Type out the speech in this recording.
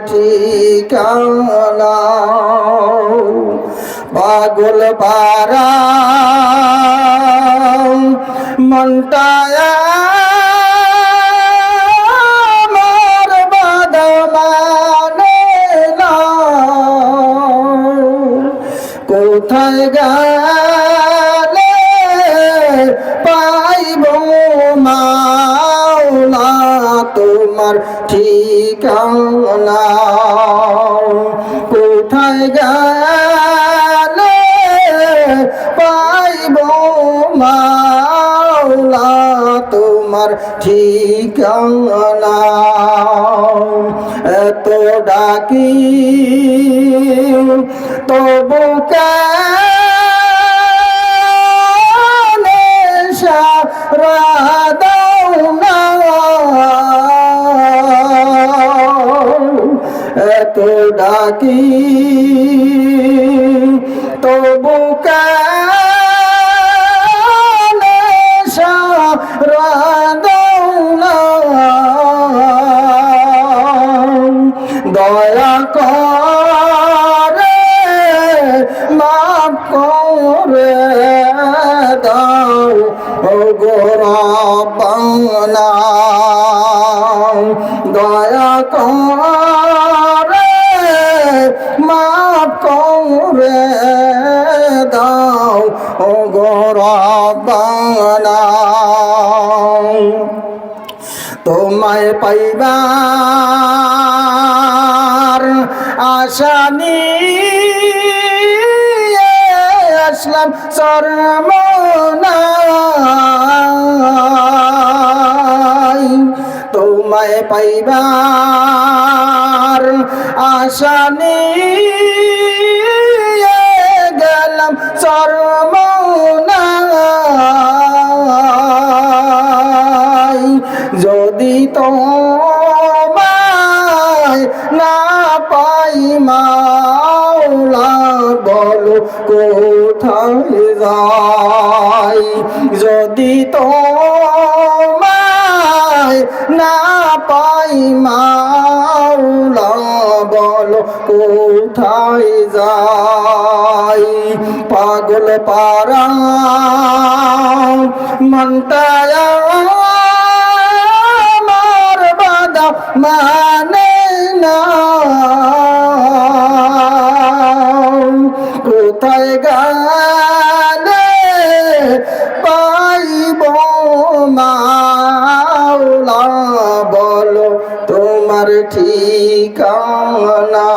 ঠিকানা। পাগল পারা মনটায়া মানে কোথায় গেলে তোমার ঠিকানা? কোথায় গেলে পাইব মাওলা তোমার ঠিকানা? এত ডাকি তবু কানে ডাকি তবু দয়া করে মাফ করে দাও ও গোরবানা করে দাও ও গোরবানা তোমায় পাইবার আশা নিয়ে আসলাম সরমনাই তোমায় পাইবার আশা নিয়ে তোমায় না পাই মাওলা, বলো কোথায় যাই? যদি তোমায় না পাই মাওলা, বলো কোথায় যাই? পাগল পারা বাদা মানে না কোথায় গেলে পাইব মাওলা? বলো তোমার ঠিকানা।